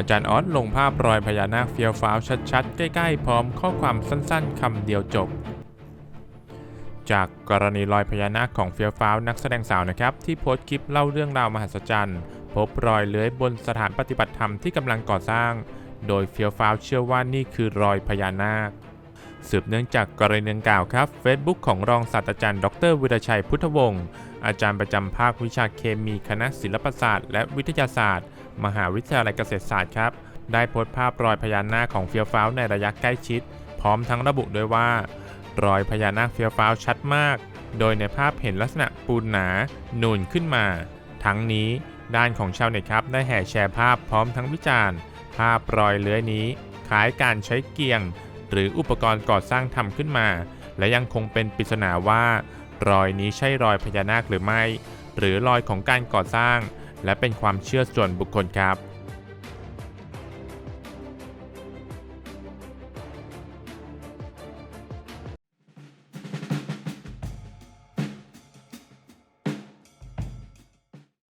อาจารย์ออสลงภาพรอยพญานาคเฟียวฟ้าวชัดๆ ใกล้ๆ พร้อมข้อความสั้นๆคำเดียวจบ จากกรณีรอยพญานาคของเฟียวฟ้าวนักแสดงสาวนะครับ ที่โพสต์คลิปเล่าเรื่องราวมหัศจรรย์ พบรอยเลื้อยบนสถานปฏิบัติธรรมที่กำลังก่อสร้าง โดยเฟียวฟ้าวเชื่อว่านี่คือรอยพญานาค สืบเนื่องจากกรณีดังกล่าวครับ Facebook ของรองศาสตราจารย์ ดรวิรชัยพุทธวงศ์อาจารย์ประจำภาควิชาเคมีคณะศิลปศาสตร์ และวิทยาศาสตร์ มหาวิทยาลัยเกษตรศาสตร์ครับได้โพสต์ภาพรอยพญานาคของเฟียวฟ้าวในระยะใกล้ชิด พร้อมทั้งระบุด้วยว่า รอยพญานาคเฟียวฟ้าวชัดมาก โดยในภาพเห็นลักษณะปูนหนาหนูนขึ้นมา ทั้งนี้ด้านของชาวเน็ตครับได้แห่แชร์ภาพพร้อมทั้งวิจารณ์ ภาพรอยเลื้อยนี้คล้ายการใช้เกียง หรืออุปกรณ์ก่อสร้างทำขึ้นมา และยังคงเป็นปริศนาว่า รอยนี้ใช่รอยพญานาคหรือไม่ หรือรอยของการก่อสร้าง และเป็นความเชื่อส่วนบุคคลครับ